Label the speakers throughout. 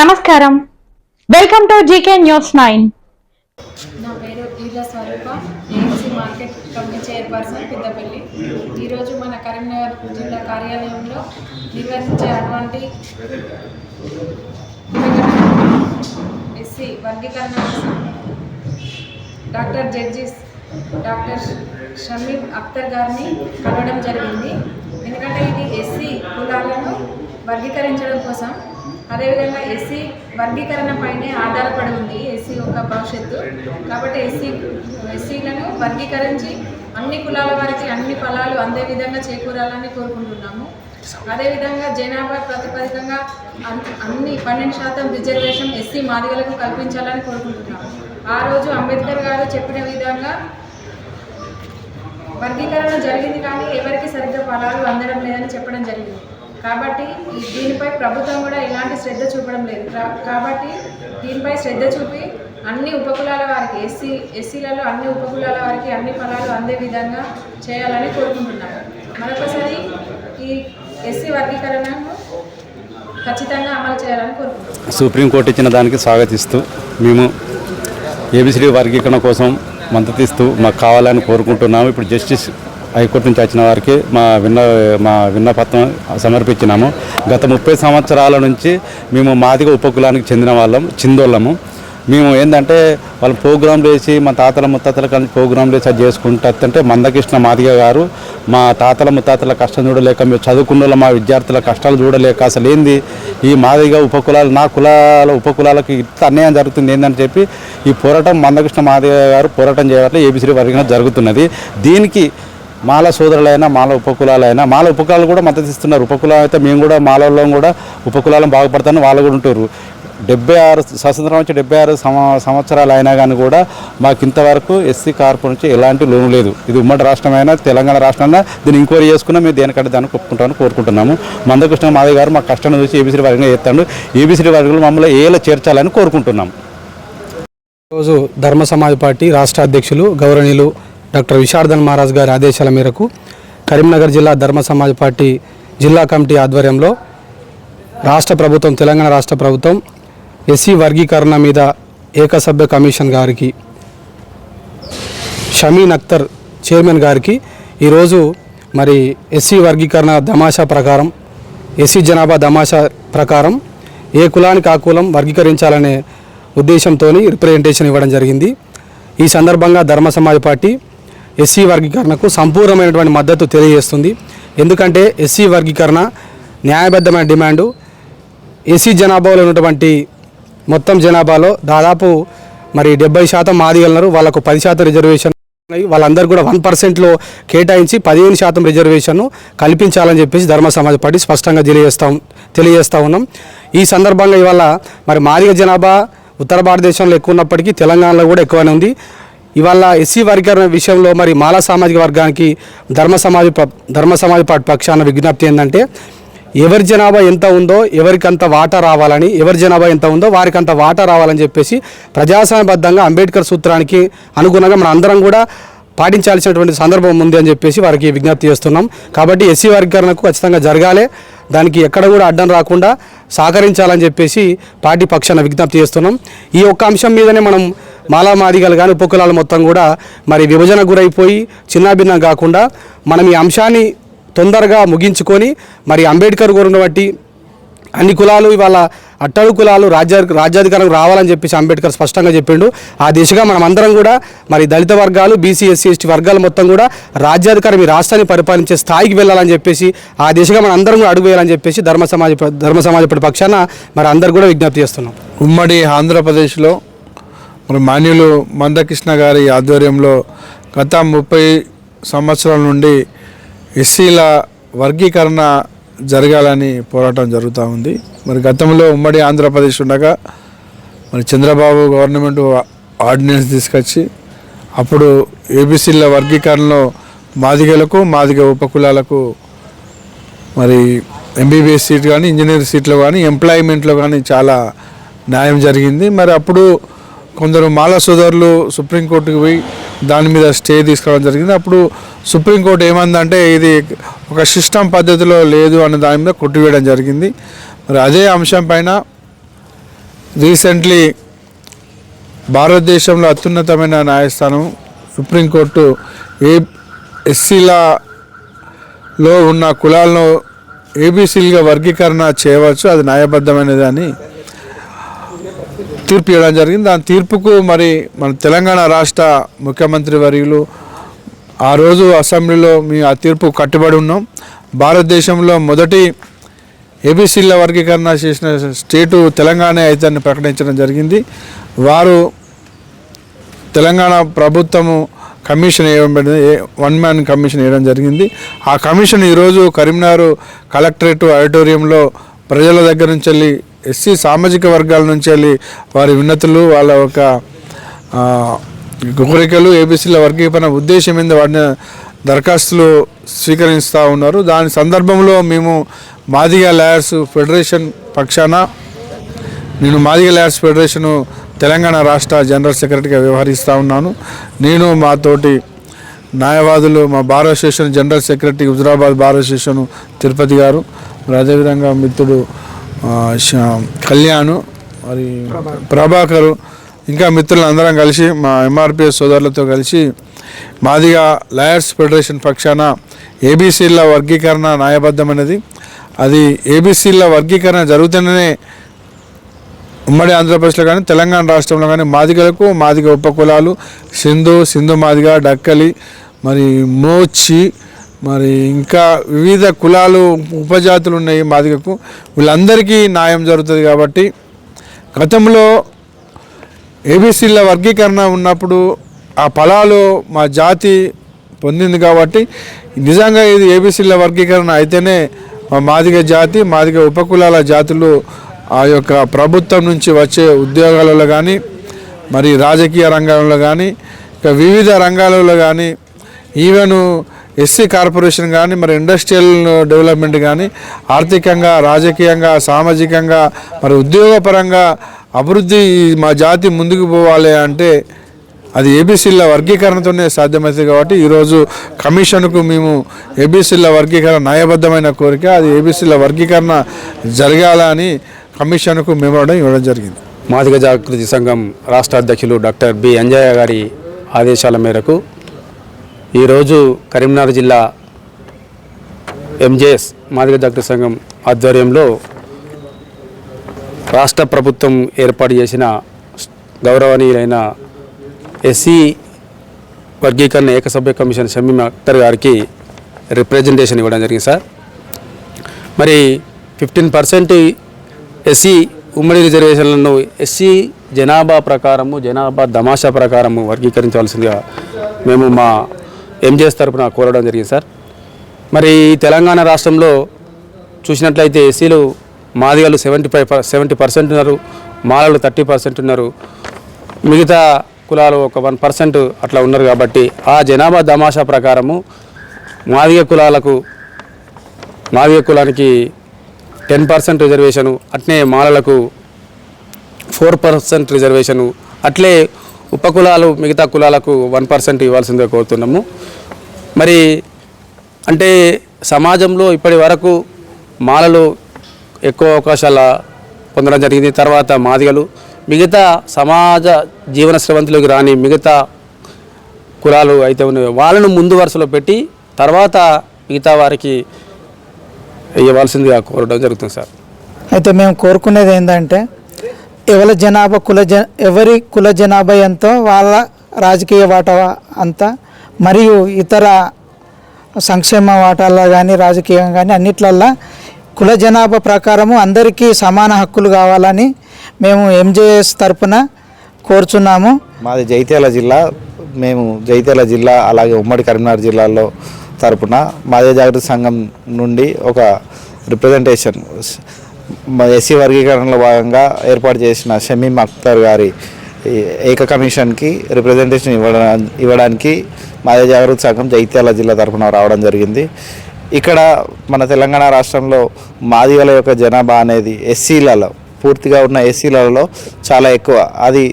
Speaker 1: నమస్కారం. Welcome to GK news nine
Speaker 2: నా పేరు Eela Swaroopa. AMC market committee chairperson Peddapalli. ఈరోజు మన కరీంనగర్ జిల్లా కార్యాలయంలో నిర్వహించే అటువంటి ఎస్సీ వర్గీకరణ కోసం doctor judges doctor Shamim Akhtar గారిని కలవడం జరిగింది. ఎందుకంటే ఇది ఎస్సీ కులాలను వర్గీకరించడం కోసం అదేవిధంగా ఎస్సీ వర్గీకరణ పైనే ఆధారపడి ఉంది ఎస్సీ యొక్క భవిష్యత్తు. కాబట్టి ఎస్సీ ఎస్సీలను వర్గీకరించి అన్ని కులాల వారికి అన్ని ఫలాలు అందే విధంగా చేకూరాలని కోరుకుంటున్నాము. అదేవిధంగా జనాభా ప్రాతిపదికంగా అన్- అన్ని పన్నెండు శాతం రిజర్వేషన్ ఎస్సీ మాదిగలకు కల్పించాలని కోరుకుంటున్నాము. ఆ రోజు అంబేద్కర్ గారు చెప్పిన విధంగా వర్గీకరణ జరిగింది కానీ ఎవరికి సరిగ్గా ఫలాలు అందడం లేదని చెప్పడం జరిగింది. కాబట్టి దీనిపై ప్రభుత్వం కూడా ఎలాంటి శ్రద్ధ చూపడం లేదు. కాబట్టి దీనిపై శ్రద్ధ చూపి అన్ని ఉపకులాల వారికి ఎస్సీ ఎస్సీలలో అన్ని ఉపకులాల వారికి అన్ని ఫలాలు అందే విధంగా చేయాలని కోరుకుంటున్నాను. మరొకసారి ఈ ఎస్సీ వర్గీకరణను ఖచ్చితంగా అమలు చేయాలని కోరుకుంటున్నాను.
Speaker 3: సుప్రీంకోర్టు ఇచ్చిన దానికి స్వాగతిస్తూ మేము ఏబిసిడి వర్గీకరణ కోసం మద్దతిస్తూ మాకు కావాలని కోరుకుంటున్నాము. ఇప్పుడు జస్టిస్ హైకోర్టు నుంచి వచ్చిన వారికి మా విన్న మా విన్నపత్రం సమర్పించినాము. గత ముప్పై సంవత్సరాల నుంచి మేము మాదిగ ఉపకులానికి చెందిన వాళ్ళం చిందోళ్ళము. మేము ఏంటంటే వాళ్ళు ప్రోగ్రాంలు వేసి మా తాతల ముత్తాతల కలిసి ప్రోగ్రాంలు వేసి అది చేసుకుంటే మందకృష్ణ మాదిగ గారు మా తాతల ముత్తాతల కష్టం చూడలేక మేము చదువుకున్న వాళ్ళ మా విద్యార్థుల కష్టాలు చూడలేక అసలు ఏంది? ఈ మాదిగ ఉపకులాలు నా కులాల ఉపకులాలకు ఇంత అన్యాయం జరుగుతుంది ఏందని చెప్పి ఈ పోరాటం మందకృష్ణ మాదిగ గారు పోరాటం చేయడం ఏబిసిడి వర్గంగా జరుగుతున్నది. దీనికి మాల సోదరులైనా మాల ఉపకులాలైనా మాల ఉపకులాలు కూడా మద్దతు ఇస్తున్నారు. ఉపకులాలు అయితే మేము కూడా మాలలో కూడా ఉపకులాలను బాగుపడతాను వాళ్ళు కూడా ఉంటారు. డెబ్బై ఆరు స్వతంత్రం వచ్చి డెబ్బై ఆరు సంవ సంవత్సరాలు అయినా కానీ కూడా మాకు ఇంతవరకు ఎస్సీ కార్పు నుంచి ఎలాంటి లోను లేదు. ఇది ఉమ్మడి రాష్ట్రమైనా తెలంగాణ రాష్ట్రమైనా దీన్ని ఎంక్వైరీ చేసుకున్నా మేము దేనికంటే దాన్ని ఒప్పుకుంటామని కోరుకుంటున్నాము. మందకృష్ణ మాధవ్ గారు మా కష్టాన్ని చూసి ఏబీసీ వర్గంగా చేస్తాడు. ఏబీసీ వర్గంలో మమ్మల్ని ఏలా చేర్చాలని కోరుకుంటున్నాం.
Speaker 4: రోజు ధర్మ సమాజ్ పార్టీ రాష్ట్ర అధ్యక్షులు గౌరవనీయులు డాక్టర్ విశార్దన్ మహారాజ్ గారి ఆదేశాల మేరకు కరీంనగర్ జిల్లా ధర్మ సమాజ్ పార్టీ జిల్లా కమిటీ ఆధ్వర్యంలో రాష్ట్ర ప్రభుత్వం తెలంగాణ రాష్ట్ర ప్రభుత్వం ఎస్సీ వర్గీకరణ మీద ఏకసభ్య కమిషన్ గారికి షమీన్ అఖ్తర్ చైర్మన్ గారికి ఈరోజు మరి ఎస్సీ వర్గీకరణ దమాషా ప్రకారం ఎస్సీ జనాభా దమాషా ప్రకారం ఏ కులానికి ఆ కులం వర్గీకరించాలనే ఉద్దేశంతో రిప్రజెంటేషన్ ఇవ్వడం జరిగింది. ఈ సందర్భంగా ధర్మ సమాజ్ పార్టీ ఎస్సీ వర్గీకరణకు సంపూర్ణమైనటువంటి మద్దతు తెలియజేస్తుంది. ఎందుకంటే ఎస్సీ వర్గీకరణ న్యాయబద్ధమైన డిమాండు. ఎస్సీ జనాభాలో ఉన్నటువంటి మొత్తం జనాభాలో దాదాపు మరి డెబ్బై శాతం మాదిగలన్నారు వాళ్ళకు పది శాతం రిజర్వేషన్ వాళ్ళందరూ కూడా వన్ పర్సెంట్లో కేటాయించి పదిహేను శాతం రిజర్వేషన్ను కల్పించాలని చెప్పేసి ధర్మ సమాజ పార్టీ స్పష్టంగా తెలియజేస్తాం తెలియజేస్తూ ఉన్నాం. ఈ సందర్భంగా ఇవాళ మరి మాదిగ జనాభా ఉత్తర భారతదేశంలో ఎక్కువ ఉన్నప్పటికీ తెలంగాణలో కూడా ఎక్కువనే ఉంది. ఇవాళ ఎస్సీ వర్గీకరణ విషయంలో మరి మాలా సామాజిక వర్గానికి ధర్మ సమాజ ప- ధర్మ సమాజ పార్టీ పక్షాన విజ్ఞప్తి ఏంటంటే ఎవరి జనాభా ఎంత ఉందో ఎవరికి అంత వాటా రావాలని ఎవరి జనాభా ఎంత ఉందో వారికి అంత వాటా రావాలని చెప్పేసి ప్రజాస్వామ్యబద్ధంగా అంబేద్కర్ సూత్రానికి అనుగుణంగా మన అందరం కూడా పాటించాల్సినటువంటి సందర్భం ఉంది అని చెప్పేసి వారికి విజ్ఞప్తి చేస్తున్నాం. కాబట్టి ఎస్సీ వర్గీకరణకు ఖచ్చితంగా జరగాలి. దానికి ఎక్కడ కూడా అడ్డం రాకుండా సహకరించాలని చెప్పేసి పార్టీ పక్షాన విజ్ఞప్తి చేస్తున్నాం. ఈ ఒక్క అంశం మీదనే మనం మాలా మాదిగలు కానీ ఉపకులాలు మొత్తం కూడా మరి విభజన గురైపోయి చిన్నాభిన్నం కాకుండా మనం ఈ అంశాన్ని తొందరగా ముగించుకొని మరి అంబేద్కర్ గురిని బట్టి అన్ని కులాలు ఇవాళ అట్టడు కులాలు రాజ్య రాజ్యాధికారం రావాలని చెప్పేసి అంబేద్కర్ స్పష్టంగా చెప్పిండు. ఆ దిశగా మనం అందరం కూడా మరి దళిత వర్గాలు బీసీ ఎస్సీ ఎస్టీ వర్గాలు మొత్తం కూడా రాజ్యాధికారం ఈ రాష్ట్రాన్ని పరిపాలించే స్థాయికి వెళ్ళాలని చెప్పేసి ఆ దిశగా మనం అందరం కూడా అడుగు వేయాలని చెప్పేసి ధర్మ సమాజ ధర్మ సమాజ పక్షాన మరి అందరు కూడా విజ్ఞప్తి చేస్తున్నాం.
Speaker 5: ఉమ్మడి ఆంధ్రప్రదేశ్లో మరి మాన్యులు మందకృష్ణ గారి ఆధ్వర్యంలో గత ముప్పై సంవత్సరాల నుండి ఎస్సీల వర్గీకరణ జరగాలని పోరాటం జరుగుతూ ఉంది. మరి గతంలో ఉమ్మడి ఆంధ్రప్రదేశ్ ఉండగా మరి చంద్రబాబు గవర్నమెంట్ ఆర్డినెన్స్ తీసుకొచ్చి అప్పుడు ఏబీసీల వర్గీకరణలో మాదిగలకు మాదిగ ఉపకులాలకు మరి ఎంబీబీఎస్ సీట్ కానీ ఇంజనీర్ సీట్లో కానీ ఎంప్లాయ్మెంట్లో కానీ చాలా న్యాయం జరిగింది. మరి అప్పుడు కొందరు మాలా సోదరులు సుప్రీంకోర్టుకు పోయి దాని మీద స్టే తీసుకోవడం జరిగింది. అప్పుడు సుప్రీంకోర్టు ఏమందంటే ఇది ఒక సిస్టమ్ పద్ధతిలో లేదు అన్న దాని మీద కొట్టివేయడం జరిగింది. మరి అదే అంశం పైన రీసెంట్లీ భారతదేశంలో అత్యున్నతమైన న్యాయస్థానం సుప్రీంకోర్టు ఏ ఎస్సీలలో ఉన్న కులాలను ఏబీసీలుగా వర్గీకరణ చేయవచ్చు అది న్యాయబద్ధమైనది అని తీర్పు ఇవ్వడం జరిగింది. దాని తీర్పుకు మరి మన తెలంగాణ రాష్ట్ర ముఖ్యమంత్రి వర్యులు ఆ రోజు అసెంబ్లీలో మేము ఆ తీర్పు కట్టుబడి ఉన్నాం. భారతదేశంలో మొదటి ఏబీసీల వర్గీకరణ చేసిన స్టేటు తెలంగాణ అయితే ప్రకటించడం జరిగింది. వారు తెలంగాణ ప్రభుత్వము కమిషన్ వేయబడింది వన్ మ్యాన్ కమిషన్ వేయడం జరిగింది. ఆ కమిషన్ ఈరోజు కరీంనగర్ కలెక్టరేట్ ఆడిటోరియంలో ప్రజల దగ్గర నుంచి వెళ్ళి ఎస్సీ సామాజిక వర్గాల నుంచి వెళ్ళి వారి విన్నతులు వాళ్ళ ఒక కోరికలు ఏబీసీల వర్గీకరణ ఉద్దేశం మీద వాడిన దరఖాస్తులు స్వీకరిస్తూ ఉన్నారు. దాని సందర్భంలో మేము మాదిగ లాయర్స్ ఫెడరేషన్ పక్షాన నేను మాదిగ లాయర్స్ ఫెడరేషన్ తెలంగాణ రాష్ట్ర జనరల్ సెక్రటరీగా వ్యవహరిస్తూ ఉన్నాను. నేను మాతోటి న్యాయవాదులు మా bar association general secretary Huzurabad bar association Tirupati గారు. మరి అదేవిధంగా మిత్రుడు కళ్యాణ్ మరి ప్రభాకరు ఇంకా మిత్రులు అందరం కలిసి మా ఎంఆర్పిఎస్ సోదరులతో కలిసి మాదిగా లాయర్స్ ఫెడరేషన్ పక్షాన ఏబీసీల వర్గీకరణ న్యాయబద్ధమైనది. అది ఏబీసీల వర్గీకరణ జరుగుతుందనే ఉమ్మడి ఆంధ్రప్రదేశ్లో కానీ తెలంగాణ రాష్ట్రంలో కానీ మాదిగలకు మాదిగ ఉపకులాలు సింధు సింధు మాదిగ డక్కలి మరి మోచి మరి ఇంకా వివిధ కులాలు ఉపజాతులు ఉన్నాయి మాదిగకు. వీళ్ళందరికీ న్యాయం జరుగుతుంది కాబట్టి గతంలో ఏబీసీల వర్గీకరణ ఉన్నప్పుడు ఆ ఫలాలు మా జాతి పొందింది కాబట్టి నిజంగా ఇది ఏబీసీల వర్గీకరణ అయితేనే మాదిగ జాతి మాదిగ ఉపకులాల జాతులు ఆ యొక్క ప్రభుత్వం నుంచి వచ్చే ఉద్యోగాలలో కానీ మరి రాజకీయ రంగాలలో కానీ ఇక వివిధ రంగాలలో కానీ ఈవెను ఎస్సీ కార్పొరేషన్ కానీ మరి ఇండస్ట్రియల్ డెవలప్మెంట్ కానీ ఆర్థికంగా రాజకీయంగా సామాజికంగా మరి ఉద్యోగపరంగా అభివృద్ధి మా జాతి ముందుకు పోవాలి అంటే అది ఏబీసీల వర్గీకరణతోనే సాధ్యమవుతుంది కాబట్టి ఈరోజు కమిషన్కు మేము ఏబీసీల వర్గీకరణ న్యాయబద్ధమైన కోరిక అది ఏబీసీల వర్గీకరణ జరగాలని కమిషన్కు మెమోరం ఇవ్వడం జరిగింది.
Speaker 6: మాదిగ జాగృతి సంఘం రాష్ట్ర అధ్యక్షులు డాక్టర్ బి అంజయ్య గారి ఆదేశాల మేరకు ఈరోజు కరీంనగర్ జిల్లా ఎంజేఎస్ మాదిగ జాగృతి సంఘం ఆధ్వర్యంలో రాష్ట్ర ప్రభుత్వం ఏర్పాటు చేసిన గౌరవనీయులైన ఎస్సీ వర్గీకరణ ఏకసభ్య కమిషన్ షమీమ్ అఖ్తర్ గారికి రిప్రజెంటేషన్ ఇవ్వడం జరిగింది సార్. మరి ఫిఫ్టీన్ పర్సెంట్ ఎస్సీ ఉమ్మడి రిజర్వేషన్లను ఎస్సీ జనాభా ప్రకారము జనాభా దమాషా ప్రకారము వర్గీకరించవలసిందిగా మేము మా ఎంజేఎస్ తరపున కోరడం జరిగింది సార్. మరి ఈ తెలంగాణ రాష్ట్రంలో చూసినట్లయితే ఎస్సీలు మాదిగలు సెవెంటీ ఫైవ్ సెవెంటీ పర్సెంట్ ఉన్నారు మాలలు థర్టీ పర్సెంట్ ఉన్నారు. మిగతా కులాలు ఒక వన్ పర్సెంట్ అట్లా ఉన్నారు కాబట్టి ఆ జనాభా దమాషా ప్రకారము మాదిగ కులాలకు మాదిగ కులానికి టెన్ పర్సెంట్ రిజర్వేషను అట్నే మాలలకు ఫోర్ పర్సెంట్ రిజర్వేషను అట్లే ఉపకులాలు మిగతా కులాలకు వన్ పర్సెంట్ ఇవ్వాల్సిందే కోరుతున్నాము. మరి అంటే సమాజంలో ఇప్పటి వరకు మాలలు ఎక్కువ అవకాశాల పొందడం జరిగింది. తర్వాత మాదిగలు మిగతా సమాజ జీవన స్రవంతిలోకి రాని మిగతా కులాలు అయితే ఉన్నాయో. వాళ్ళను ముందు వరుసలో పెట్టి తర్వాత మిగతా వారికి ఇవ్వాల్సిందిగా కోరడం జరుగుతుంది సార్.
Speaker 7: అయితే మేము కోరుకునేది ఏంటంటే ఎవరి జనాభా కుల జ ఎవరి కుల జనాభా ఎంతో వాళ్ళ రాజకీయ వాటా అంతా మరియు ఇతర సంక్షేమ వాటాల్లో కానీ రాజకీయం కానీ అన్నిట్లల్లో కుల జనాభా ప్రకారము అందరికీ సమాన హక్కులు కావాలని మేము ఎంజేఎస్ తరపున కోరుచున్నాము.
Speaker 8: మాది జైత్యాల జిల్లా మేము జైత్యాల జిల్లా అలాగే ఉమ్మడి కరీంనగర్ జిల్లాలో తరపున మాదే జాగ్రత్త సంఘం నుండి ఒక రిప్రజెంటేషన్ ఎస్సీ వర్గీకరణలో భాగంగా ఏర్పాటు చేసిన షమీమ్ అఖ్తర్ గారి ఏక కమిషన్కి రిప్రజెంటేషన్ ఇవ్వడం ఇవ్వడానికి మాదే జాగృతి సంఘం జైత్యాల జిల్లా తరఫున రావడం జరిగింది. ఇక్కడ మన తెలంగాణ రాష్ట్రంలో మాదిగల యొక్క జనాభా అనేది ఎస్సీలలో పూర్తిగా ఉన్న ఎస్సీలలో చాలా ఎక్కువ. అది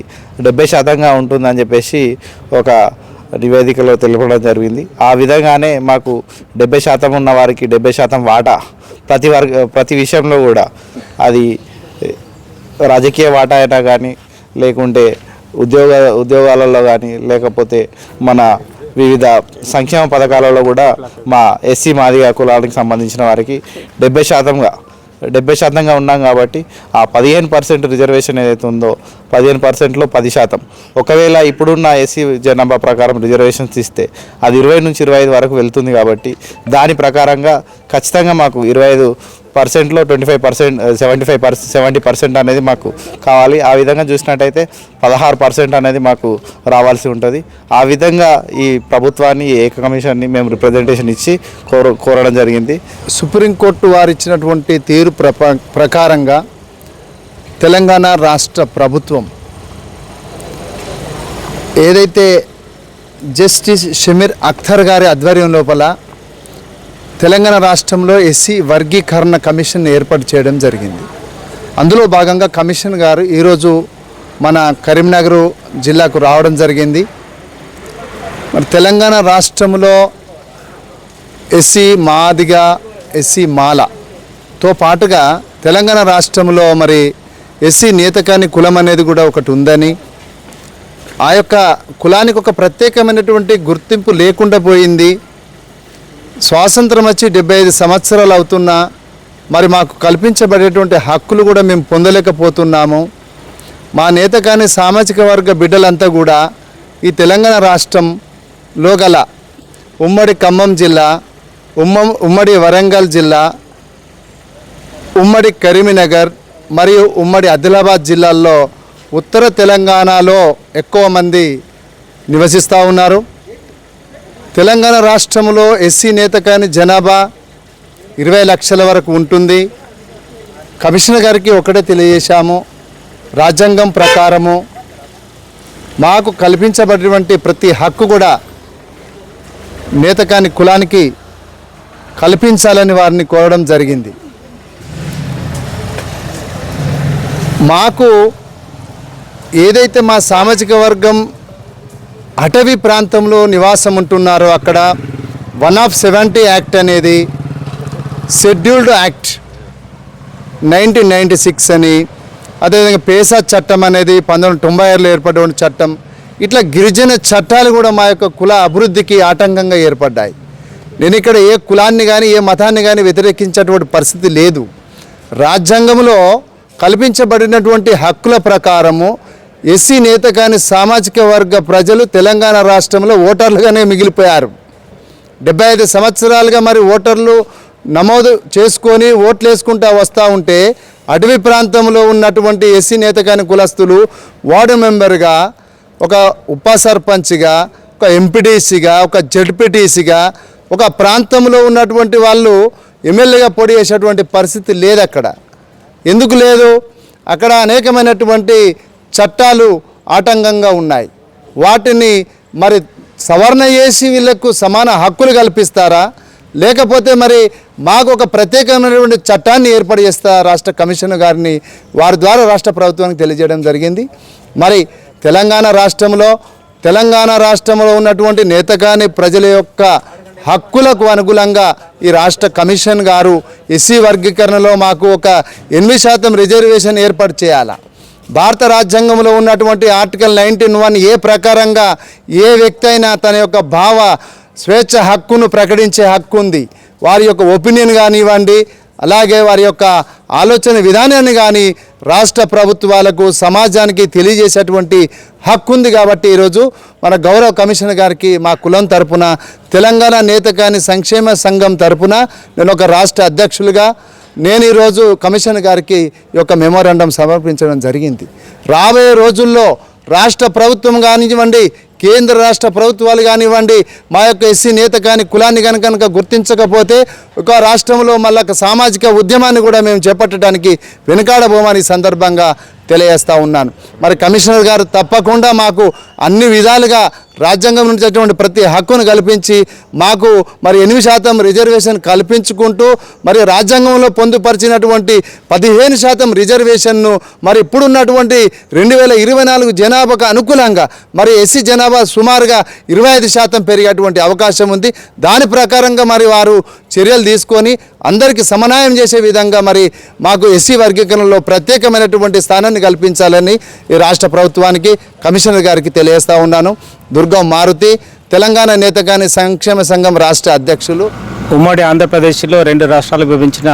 Speaker 8: డెబ్బై శాతంగా ఉంటుందని చెప్పేసి ఒక నివేదికలో తెలపడం జరిగింది. ఆ విధంగానే మాకు డెబ్బై శాతం ఉన్న వారికి డెబ్బై శాతం వాటా ప్రతి వర్గ ప్రతి విషయంలో కూడా అది రాజకీయ వాటా అయినా కానీ లేకుంటే ఉద్యోగ ఉద్యోగాలలో కానీ లేకపోతే మన వివిధ సంక్షేమ పథకాలలో కూడా మా ఎస్సీ మాదిగ కులానికి సంబంధించిన వారికి డెబ్బై శాతంగా డెబ్బై శాతంగా ఉన్నాం కాబట్టి ఆ పదిహేను పర్సెంట్ రిజర్వేషన్ ఏదైతే ఉందో పదిహేను పర్సెంట్లో పది శాతం. ఒకవేళ ఇప్పుడున్న ఎస్సీ జనాభా ప్రకారం రిజర్వేషన్స్ ఇస్తే అది ఇరవై నుంచి ఇరవై ఐదు వరకు వెళ్తుంది కాబట్టి దాని ప్రకారంగా ఖచ్చితంగా మాకు ఇరవై ఐదు పర్సెంట్లో twenty five percent seventy five percent seventy percent అనేది మాకు కావాలి. ఆ విధంగా చూసినట్టయితే పదహారు పర్సెంట్ అనేది మాకు రావాల్సి ఉంటుంది. ఆ విధంగా ఈ ప్రభుత్వాన్ని ఈ ఏక కమిషన్ని మేము రిప్రజెంటేషన్ ఇచ్చి కోర కోరడం జరిగింది.
Speaker 9: సుప్రీంకోర్టు వారు ఇచ్చినటువంటి తీరు ప్రప ప్రకారంగా తెలంగాణ రాష్ట్ర ప్రభుత్వం ఏదైతే జస్టిస్ షమీర్ అఖ్తర్ గారి ఆధ్వర్యం లోపల తెలంగాణ రాష్ట్రంలో ఎస్సీ వర్గీకరణ కమిషన్ ఏర్పాటు చేయడం జరిగింది. అందులో భాగంగా కమిషన్ గారు ఈరోజు మన కరీంనగర్ జిల్లాకు రావడం జరిగింది. మరి తెలంగాణ రాష్ట్రంలో ఎస్సీ మాదిగ ఎస్సీ మాలతో పాటుగా తెలంగాణ రాష్ట్రంలో మరి ఎస్సీ నేతకాని కులం అనేది కూడా ఒకటి ఉందని ఆ యొక్క కులానికి ఒక ప్రత్యేకమైనటువంటి గుర్తింపు లేకుండా పోయింది. స్వాతంత్రం వచ్చి డెబ్బై ఐదు సంవత్సరాలు అవుతున్నా మరి మాకు కల్పించబడేటువంటి హక్కులు కూడా మేము పొందలేకపోతున్నాము. మా నేతకాని సామాజిక వర్గ బిడ్డలంతా కూడా ఈ తెలంగాణ రాష్ట్రంలో గల ఉమ్మడి ఖమ్మం జిల్లా ఉమ్మ ఉమ్మడి వరంగల్ జిల్లా ఉమ్మడి కరీంనగర్ మరియు ఉమ్మడి ఆదిలాబాద్ జిల్లాల్లో ఉత్తర తెలంగాణలో ఎక్కువ మంది నివసిస్తూ ఉన్నారు. తెలంగాణ రాష్ట్రంలో ఎస్సీ నేతకాని జనాభా ఇరవై లక్షల వరకు ఉంటుంది. కమిషనర్ గారికి ఒకటే తెలియజేశాము. రాజ్యాంగం ప్రకారము మాకు కల్పించబడినటువంటి ప్రతి హక్కు కూడా నేతకాని కులానికి కల్పించాలని వారిని కోరడం జరిగింది. మాకు ఏదైతే మా సామాజిక వర్గం అటవీ ప్రాంతంలో నివాసం ఉంటున్నారో అక్కడ వన్ ఆఫ్ సెవెంటీ యాక్ట్ అనేది scheduled act nineteen ninety six అని అదేవిధంగా పేసా చట్టం అనేది పంతొమ్మిది వందల తొంభై ఆరులో ఏర్పడిన చట్టం. ఇట్లా గిరిజన చట్టాలు కూడా మా యొక్క కుల అభివృద్ధికి ఆటంకంగా ఏర్పడ్డాయి. నేను ఇక్కడ ఏ కులాన్ని కానీ ఏ మతాన్ని కానీ వ్యతిరేకించేటువంటి పరిస్థితి లేదు. రాజ్యాంగంలో కల్పించబడినటువంటి హక్కుల ప్రకారము ఎస్సీ నేత కాని సామాజిక వర్గ ప్రజలు తెలంగాణ రాష్ట్రంలో ఓటర్లుగానే మిగిలిపోయారు. డెబ్బై ఐదు సంవత్సరాలుగా మరి ఓటర్లు నమోదు చేసుకొని ఓట్లు వేసుకుంటా వస్తూ ఉంటే అటవీ ప్రాంతంలో ఉన్నటువంటి ఎస్సీ నేత కాని కులస్తులు వార్డు మెంబర్గా ఒక ఉప సర్పంచ్గా ఒక ఎంపీటీసీగా ఒక జడ్పీటీసీగా ఒక ప్రాంతంలో ఉన్నటువంటి వాళ్ళు ఎమ్మెల్యేగా పొడి చేసేటువంటి పరిస్థితి లేదు అక్కడ ఎందుకు లేదు? అక్కడ అనేకమైనటువంటి చట్టాలు ఆటంకంగా ఉన్నాయి. వాటిని మరి సవరణ చేసి వీళ్ళకు సమాన హక్కులు కల్పిస్తారా? లేకపోతే మరి మాకు ఒక ప్రత్యేకమైనటువంటి చట్టాన్ని ఏర్పాటు చేస్తా రాష్ట్ర కమిషన్ గారిని వారి ద్వారా రాష్ట్ర ప్రభుత్వానికి తెలియజేయడం జరిగింది. మరి తెలంగాణ రాష్ట్రంలో తెలంగాణ రాష్ట్రంలో ఉన్నటువంటి నేతగాని ప్రజల యొక్క హక్కులకు అనుగుణంగా ఈ రాష్ట్ర కమిషన్ గారు ఎస్సీ వర్గీకరణలో మాకు ఒక ఎనిమిది శాతం రిజర్వేషన్ ఏర్పాటు చేయాలా? భారత రాజ్యాంగంలో ఉన్నటువంటి ఆర్టికల్ నైన్టీన్ వన్ ఏ ప్రకారంగా ఏ వ్యక్తి అయినా తన యొక్క భావ స్వేచ్ఛ హక్కును ప్రకటించే హక్కు ఉంది. వారి యొక్క ఒపీనియన్ కానివ్వండి అలాగే వారి యొక్క ఆలోచన విధానాన్ని కానీ రాష్ట్ర ప్రభుత్వాలకు సమాజానికి తెలియజేసేటువంటి హక్కు ఉంది కాబట్టి ఈరోజు మన గౌరవ కమిషనర్ గారికి మా కులం తరపున తెలంగాణ నేతకాని సంక్షేమ సంఘం తరపున నేను ఒక రాష్ట్ర అధ్యక్షులుగా నేను ఈరోజు కమిషనర్ గారికి యొక్క మెమోరాండం సమర్పించడం జరిగింది. రాబోయే రోజుల్లో రాష్ట్ర ప్రభుత్వం కానివ్వండి కేంద్ర రాష్ట్ర ప్రభుత్వాలు కానివ్వండి మా యొక్క ఎస్సీ నేత కానీ కులాన్ని కనుక కనుక గుర్తించకపోతే ఒక రాష్ట్రంలో మళ్ళీ ఒక సామాజిక ఉద్యమాన్ని కూడా మేము చేపట్టడానికి వెనుకాడబోమని సందర్భంగా తెలియజేస్తా ఉన్నాను. మరి కమిషనర్ గారు తప్పకుండా మాకు అన్ని విధాలుగా రాజ్యాంగం నుంచి ప్రతి హక్కును కల్పించి మాకు మరి ఎనిమిది శాతం రిజర్వేషన్ కల్పించుకుంటూ మరి రాజ్యాంగంలో పొందుపరిచినటువంటి పదిహేను శాతం రిజర్వేషన్ను మరి ఇప్పుడున్నటువంటి రెండు వేల ఇరవై నాలుగు జనాభాకు అనుకూలంగా మరి ఎస్సీ జనాభా సుమారుగా ఇరవై ఐదు శాతం పెరిగేటువంటి అవకాశం ఉంది. దాని ప్రకారంగా మరి వారు చర్యలు తీసుకొని అందరికీ సమన్వయం చేసే విధంగా మరి మాకు ఎస్సీ వర్గీకరణలో ప్రత్యేకమైనటువంటి స్థానాన్ని కల్పించాలని ఈ రాష్ట్ర ప్రభుత్వానికి కమిషనర్ గారికి తెలియజేస్తూ ఉన్నాను. దుర్గం మారుతి తెలంగాణ నేతగాని సంక్షేమ సంఘం రాష్ట్ర అధ్యక్షులు.
Speaker 10: ఉమ్మడి ఆంధ్రప్రదేశ్లో రెండు రాష్ట్రాలు విభజించిన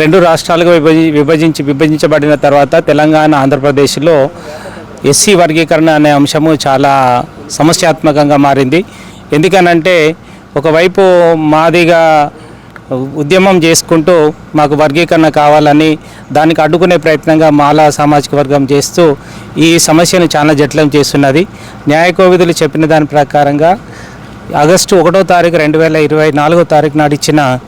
Speaker 10: రెండు రాష్ట్రాలుగా విభజి విభజించి విభజించబడిన తర్వాత తెలంగాణ ఆంధ్రప్రదేశ్లో ఎస్సీ వర్గీకరణ అనే అంశము చాలా సమస్యాత్మకంగా మారింది. ఎందుకనంటే ఒకవైపు మాదిగా ఉద్యమం చేసుకుంటూ మాకు వర్గీకరణ కావాలని దానికి అడ్డుకునే ప్రయత్నంగా మాలా సామాజిక వర్గం చేస్తూ ఈ సమస్యను చాలా జట్లం చేస్తున్నది. న్యాయ కోవిధులు చెప్పిన దాని ప్రకారంగా ఆగస్టు ఒకటో తారీఖు రెండు వేల ఇరవై నాలుగో తారీఖు నాడు ఇచ్చిన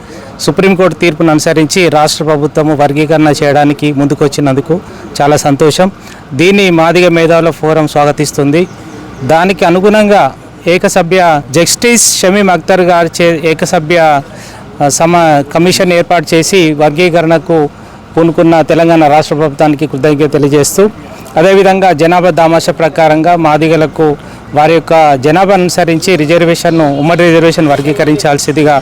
Speaker 10: సుప్రీంకోర్టు తీర్పును అనుసరించి రాష్ట్ర ప్రభుత్వము వర్గీకరణ చేయడానికి ముందుకొచ్చినందుకు చాలా సంతోషం. దీన్ని మాదిగ మేధావుల ఫోరం స్వాగతిస్తుంది. దానికి అనుగుణంగా ఏకసభ్య జస్టిస్ షమీమ్ అఖ్తర్ గారి చే ఏకసభ్య సమ కమిషన్ ఏర్పాటు చేసి వర్గీకరణకు పూనుకున్న తెలంగాణ రాష్ట్ర ప్రభుత్వానికి కృతజ్ఞత తెలియజేస్తూ అదేవిధంగా జనాభా దామాష ప్రకారంగా మాదిగలకు వారి యొక్క జనాభా అనుసరించి రిజర్వేషన్ను ఉమ్మడి రిజర్వేషన్ వర్గీకరించాల్సిందిగా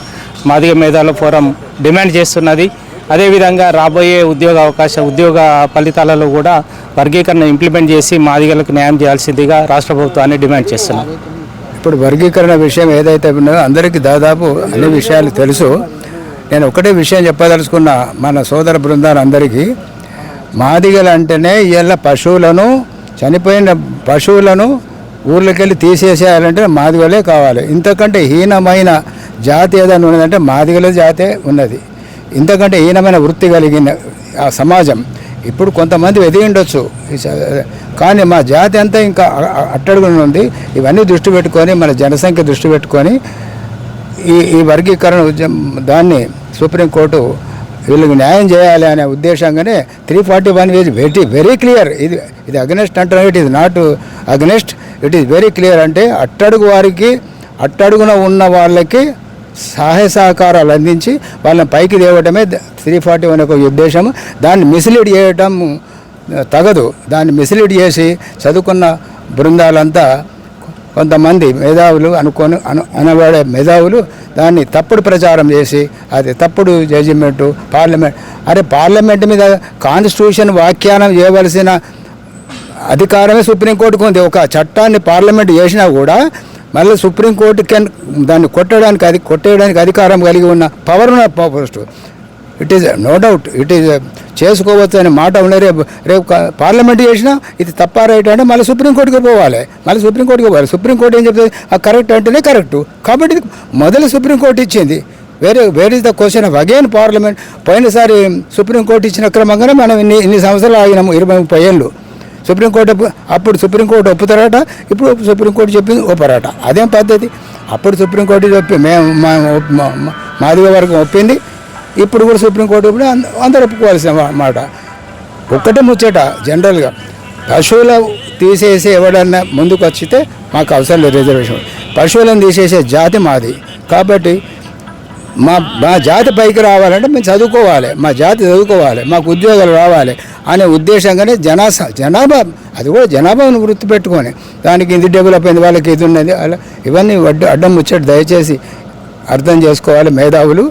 Speaker 10: మాదిగ మేధావుల ఫోరం డిమాండ్ చేస్తున్నది. అదేవిధంగా రాబోయే ఉద్యోగ అవకాశ ఉద్యోగ ఫలితాలలో కూడా వర్గీకరణ ఇంప్లిమెంట్ చేసి మాదిగలకు న్యాయం చేయాల్సిందిగా రాష్ట్ర ప్రభుత్వాన్ని డిమాండ్ చేస్తున్నాం.
Speaker 11: ఇప్పుడు వర్గీకరణ విషయం ఏదైతే ఉన్నదో అందరికీ దాదాపు అన్ని విషయాలు తెలుసు. నేను ఒకటే విషయం చెప్పదలుచుకున్న మన సోదర బృందాలందరికీ మాదిగలు అంటేనే ఇవాళ పశువులను చనిపోయిన పశువులను ఊర్లోకెళ్ళి తీసేసేయాలంటే మాదిగలే కావాలి. ఇంతకంటే హీనమైన జాతి ఏదైనా ఉన్నదంటే మాదిగల జాతే ఉన్నది. ఇంతకంటే హీనమైన వృత్తి కలిగిన ఆ సమాజం ఇప్పుడు కొంతమంది ఎదిగి ఉండొచ్చు. కానీ మా జాతి అంతా ఇంకా అట్టడుగున ఉంది. ఇవన్నీ దృష్టి పెట్టుకొని మన జనసంఖ్య దృష్టి పెట్టుకొని ఈ ఈ వర్గీకరణ ఉద్యమం దాన్ని సుప్రీంకోర్టు వీళ్ళకి న్యాయం చేయాలి అనే ఉద్దేశంగానే three forty one is very very clear ఇది ఇది అగనెస్ట్ అంటున్నా. It is not against it is very clear అంటే అట్టడుగు వారికి అట్టడుగున ఉన్న వాళ్ళకి సహాయ సహకారాలు అందించి వాళ్ళని పైకి తేవటమే త్రీ ఫార్టీ వన్ యొక్క ఉద్దేశం దాన్ని మిస్లీడ్ చేయటం తగదు. దాన్ని మిస్లీడ్ చేసి చదువుకున్న బృందాలంతా కొంతమంది మేధావులు అనుకొని అను అనబడే మేధావులు దాన్ని తప్పుడు ప్రచారం చేసి అది తప్పుడు జడ్జిమెంటు పార్లమెంట్ అరే పార్లమెంట్ మీద కాన్స్టిట్యూషన్ వ్యాఖ్యానం చేయవలసిన అధికారమే సుప్రీంకోర్టుకు ఉంది. ఒక చట్టాన్ని పార్లమెంట్ చేసినా కూడా మళ్ళీ సుప్రీంకోర్టు కెన్ దాన్ని కొట్టడానికి అది కొట్టేయడానికి అధికారం కలిగి ఉన్న పవర్ ఉన్న first it is no doubt it is చేసుకోవచ్చు అనే మాట ఉన్నాయి రేపు రేపు పార్లమెంట్ చేసినా ఇది తప్ప రైట్ అంటే మళ్ళీ సుప్రీంకోర్టుకి పోవాలి. మళ్ళీ సుప్రీంకోర్టుకి పోవాలి. సుప్రీంకోర్టు ఏం చెప్తుంది? ఆ కరెక్ట్ అంటేనే కరెక్ట్ కాబట్టి మొదలు సుప్రీంకోర్టు ఇచ్చింది. వేరే where is the question of again parliament పోయినసారి సుప్రీంకోర్టు ఇచ్చిన క్రమంగానే మనం ఇన్ని ఇన్ని సంవత్సరాలు ఆగినాము ఇరవై ముప్పై ఏళ్ళు. సుప్రీంకోర్టు అప్పుడు సుప్రీంకోర్టు ఒప్పుతారట ఇప్పుడు సుప్రీంకోర్టు చెప్పింది ఒప్పరట. అదేం పద్ధతి? అప్పుడు సుప్రీంకోర్టు చెప్పి మేము మా మాదిగ వర్గం ఒప్పింది ఇప్పుడు కూడా సుప్రీంకోర్టు ఇప్పుడు అంద- అందరూ ఒప్పుకోవాల్సిన మాట. ఒక్కటే ముచ్చట జనరల్గా. పశువుల తీసేసి ఎవడన్నా ముందుకు వచ్చితే మాకు అవసరం లేదు రిజర్వేషన్. పశువులను తీసేసే జాతి మాది. కాబట్టి మా మా జాతి పైకి రావాలంటే మేము చదువుకోవాలి. మా జాతి చదువుకోవాలి. మాకు ఉద్యోగాలు రావాలి. అనే ఉద్దేశంగానే జనాసా జనాభా అది కూడా జనాభాను గుర్తు పెట్టుకొని దానికి ఇది డెవలప్ అయింది వాళ్ళకి ఇది ఉన్నది అలా ఇవన్నీ అడ్డు అడ్డం ముచ్చట దయచేసి అర్థం చేసుకోవాలి మేధావులు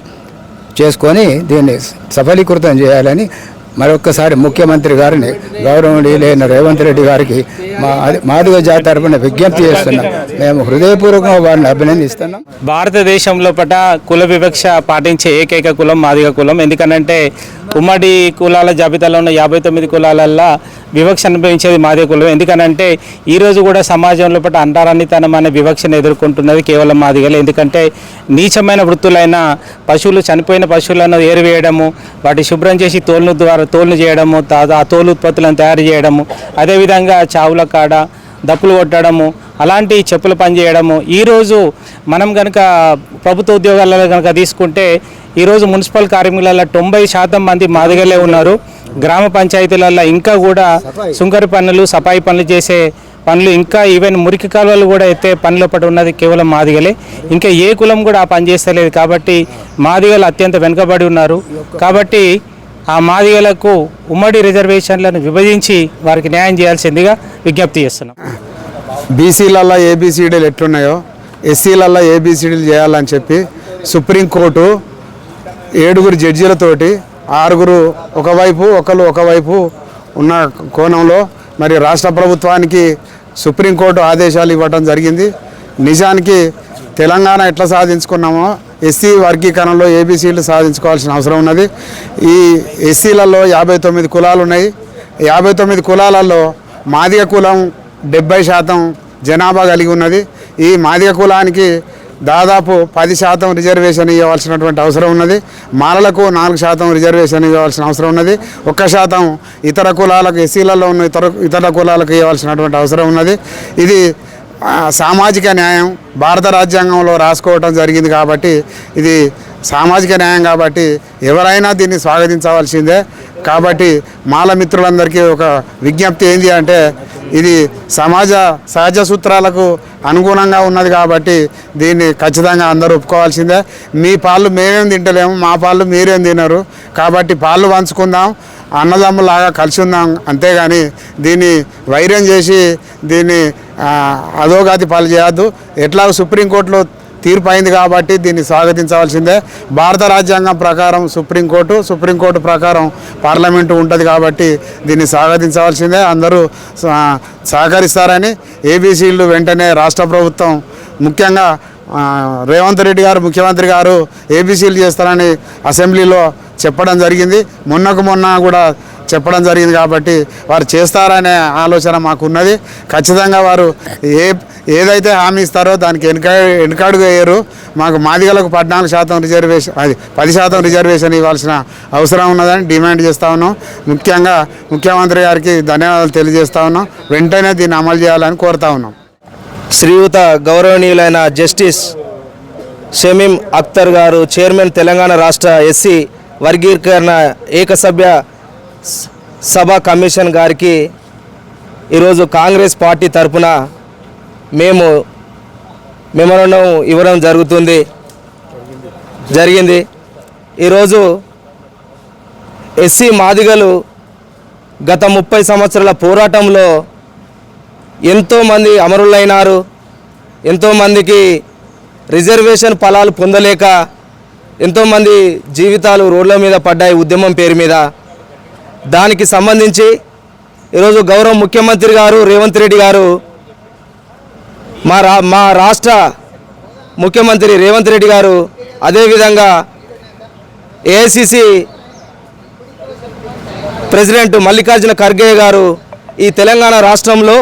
Speaker 11: చేసుకొని దీన్ని సఫలీకృతం చేయాలని మరొక్కసారి ముఖ్యమంత్రి గారిని గౌరవనీయులైన రేవంత్ రెడ్డి గారికి మా మాదిగ జాతి తరపున విజ్ఞప్తి చేస్తున్నాం. మేము హృదయపూర్వకంగా వారిని అభినందిస్తున్నాం.
Speaker 10: భారతదేశంలో పట కుల వివక్ష పాటించే ఏకైక కులం మాదిగ కులం. ఎందుకనంటే ఉమ్మడి కులాల జాబితాలో ఉన్న యాభై తొమ్మిది కులాలల్లో వివక్ష అనుభవించేది మాదే కులం. ఎందుకనంటే ఈరోజు కూడా సమాజంలో పట్ల అంటారానితనం అనే వివక్షను ఎదుర్కొంటున్నది కేవలం మాదిగలే ఎందుకంటే నీచమైన వృత్తులైన పశువులు చనిపోయిన పశువులను ఏరివేయడము వాటి శుభ్రం చేసి తోలు ద్వారా తోలు చేయడము ఆ తోలు ఉత్పత్తులను తయారు చేయడము అదేవిధంగా చావుల కాడ దప్పులు కొట్టడము అలాంటి చెప్పులు పని చేయడము ఈరోజు మనం కనుక ప్రభుత్వ ఉద్యోగాలలో కనుక తీసుకుంటే ఈరోజు మున్సిపల్ కార్మికులలో తొంభై శాతం మంది మాదిగలే ఉన్నారు. గ్రామ పంచాయతీలలో ఇంకా కూడా సుంకరి పనులు సఫాయి పనులు చేసే పనులు ఇంకా ఈవెన్ మురికి కాలువలు కూడా ఎత్తే పనిలో పడి ఉన్నది కేవలం మాదిగలే ఇంకా ఏ కులం కూడా ఆ పని చేస్తలేదు కాబట్టి మాదిగలు అత్యంత వెనుకబడి ఉన్నారు. కాబట్టి ఆ మాదిగలకు ఉమ్మడి రిజర్వేషన్లను విభజించి వారికి న్యాయం చేయాల్సిందిగా విజ్ఞప్తి చేస్తున్నాం.
Speaker 5: బీసీలల్లో ఏబీసీడీలు ఎట్లున్నాయో ఎస్సీలల్లో ఏబీసీడీలు చేయాలని చెప్పి సుప్రీంకోర్టు
Speaker 2: ఏడుగురు జడ్జీలతోటి ఆరుగురు ఒకవైపు ఒకరు ఒకవైపు ఉన్న కోణంలో మరి రాష్ట్ర ప్రభుత్వానికి సుప్రీంకోర్టు ఆదేశాలు ఇవ్వడం జరిగింది. నిజానికి తెలంగాణ ఎట్లా సాధించుకున్నామో ఎస్సీ వర్గీకరణలో ఏబీసీలు సాధించుకోవాల్సిన అవసరం ఉన్నది. ఈ ఎస్సీలలో యాభై తొమ్మిది కులాలు ఉన్నాయి. యాభై తొమ్మిది కులాలలో మాదిగ కులం డెబ్బై శాతం జనాభా కలిగి ఉన్నది. ఈ మాదిగ కులానికి దాదాపు పది శాతం రిజర్వేషన్ ఇవ్వాల్సినటువంటి అవసరం ఉన్నది. మాలలకు నాలుగు శాతం రిజర్వేషన్ ఇవ్వాల్సిన అవసరం ఉన్నది. ఒక్క శాతం ఇతర కులాలకు ఎస్సీలలో ఉన్న ఇతర ఇతర కులాలకు ఇవ్వాల్సినటువంటి అవసరం ఉన్నది. ఇది సామాజిక న్యాయం భారత రాజ్యాంగంలో రాసుకోవటం జరిగింది కాబట్టి ఇది సామాజిక న్యాయం కాబట్టి ఎవరైనా దీన్ని స్వాగతించవలసిందే. కాబట్టి మాల మిత్రులందరికీ ఒక విజ్ఞప్తి ఏంటి అంటే ఇది సమాజ సహజ సూత్రాలకు అనుగుణంగా ఉన్నది కాబట్టి దీన్ని ఖచ్చితంగా అందరూ ఒప్పుకోవాల్సిందే. మీ పాలు మేమేం తింటలేము మా పాలు మీరేం తినరు. కాబట్టి పాలు పంచుకుందాం. అన్నదమ్ములాగా కలిసి ఉందాం అంతేగాని దీన్ని వైరం చేసి దీన్ని అధోగాతి అధోగతి పాలు చేయొద్దు. ఎట్లా సుప్రీంకోర్టులో తీర్పు అయింది కాబట్టి దీన్ని స్వాగతించవలసిందే. భారత రాజ్యాంగం ప్రకారం సుప్రీంకోర్టు సుప్రీంకోర్టు ప్రకారం పార్లమెంటు ఉంటుంది కాబట్టి దీన్ని స్వాగతించవలసిందే. అందరూ సహకరిస్తారని ఏబీసీలు వెంటనే రాష్ట్ర ప్రభుత్వం ముఖ్యంగా రేవంత్ రెడ్డి గారు ముఖ్యమంత్రి గారు ఏబీసీలు చేస్తారని అసెంబ్లీలో చెప్పడం జరిగింది. మొన్నకు మొన్న కూడా చెప్పడం జరిగింది కాబట్టి వారు చేస్తారనే ఆలోచన మాకున్నది. ఖచ్చితంగా వారు ఏ ఏదైతే హామీ ఇస్తారో దానికి వెనుక వెనుకాడుగా వేయరు. మాకు మాదిగలకు పద్నాలుగు శాతం రిజర్వేషన్ అది పది శాతం రిజర్వేషన్ ఇవ్వాల్సిన అవసరం ఉన్నదని డిమాండ్ చేస్తూ ఉన్నాం. ముఖ్యంగా ముఖ్యమంత్రి గారికి ధన్యవాదాలు తెలియజేస్తూ ఉన్నాం. వెంటనే దీన్ని అమలు చేయాలని కోరుతా ఉన్నాం.
Speaker 12: శ్రీయుత గౌరవనీయులైన జస్టిస్ షమీం అఖ్తర్ గారు చైర్మన్ తెలంగాణ రాష్ట్ర ఎస్సీ వర్గీకరణ ఏకసభ్య సభ కమిషన్ గారికి ఈరోజు కాంగ్రెస్ పార్టీ తరపున మేము మెమోరండం ఇవ్వడం జరుగుతుంది. జరిగింది. ఈరోజు ఎస్సీ మాదిగలు గత ముప్పై సంవత్సరాల పోరాటంలో ఎంతోమంది అమరులైనారు. ఎంతోమందికి రిజర్వేషన్ ఫలాలు పొందలేక ఎంతోమంది జీవితాలు రోడ్ల మీద పడ్డాయి ఉద్యమం పేరు మీద. దానికి సంబంధించి ఈరోజు గౌరవ ముఖ్యమంత్రి గారు రేవంత్ రెడ్డి గారు మా రా మా రాష్ట్ర ముఖ్యమంత్రి రేవంత్ రెడ్డి గారు అదేవిధంగా ఏఐసిసి ప్రెసిడెంట్ మల్లికార్జున ఖర్గే గారు ఈ తెలంగాణ రాష్ట్రంలో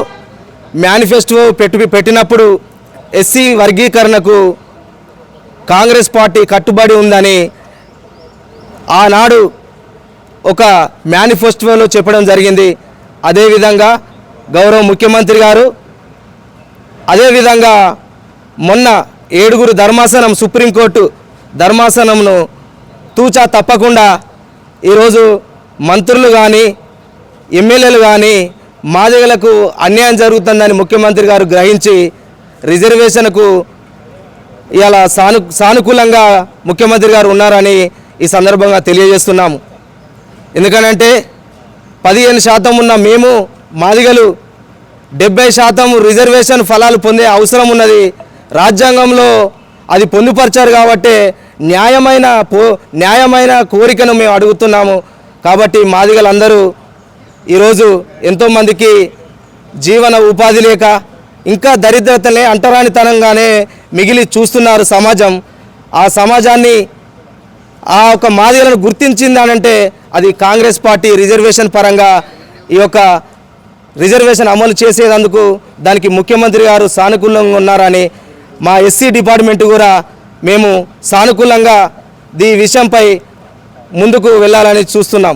Speaker 12: మేనిఫెస్టో పెట్టు పెట్టినప్పుడు ఎస్సీ వర్గీకరణకు కాంగ్రెస్ పార్టీ కట్టుబడి ఉందని ఆనాడు ఒక మేనిఫెస్టోలో చెప్పడం జరిగింది. అదేవిధంగా గౌరవ ముఖ్యమంత్రి గారు అదేవిధంగా మొన్న ఏడుగురు ధర్మాసనం సుప్రీంకోర్టు ధర్మాసనంను తూచా తప్పకుండా ఈరోజు మంత్రులు కానీ ఎమ్మెల్యేలు కానీ మాదిగలకు అన్యాయం జరుగుతుందని ముఖ్యమంత్రి గారు గ్రహించి రిజర్వేషన్కు ఇలా సాను సానుకూలంగా ముఖ్యమంత్రి గారు ఉన్నారని ఈ సందర్భంగా తెలియజేస్తున్నాము. ఎందుకనంటే పదిహేను శాతం ఉన్న మేము మాదిగలు డెబ్బై శాతం రిజర్వేషన్ ఫలాలు పొందే అవసరం ఉన్నది. రాజ్యాంగంలో అది పొందుపరిచారు కాబట్టి న్యాయమైన పో న్యాయమైన కోరికను మేము అడుగుతున్నాము. కాబట్టి మాదిగలందరూ ఈరోజు ఎంతోమందికి జీవన ఉపాధి లేక ఇంకా దరిద్రతనే అంటరానితనంగానే మిగిలి చూస్తున్నారు సమాజం. ఆ సమాజాన్ని ఆ ఒక మాదిలను గుర్తించింది అనంటే అది కాంగ్రెస్ పార్టీ రిజర్వేషన్ పరంగా ఈ యొక్క రిజర్వేషన్ అమలు చేసేందుకు దానికి ముఖ్యమంత్రి గారు సానుకూలంగా ఉన్నారని మా ఎస్సీ డిపార్ట్మెంట్ కూడా మేము సానుకూలంగా ఈ విషయంపై ముందుకు వెళ్ళాలని చూస్తున్నాం.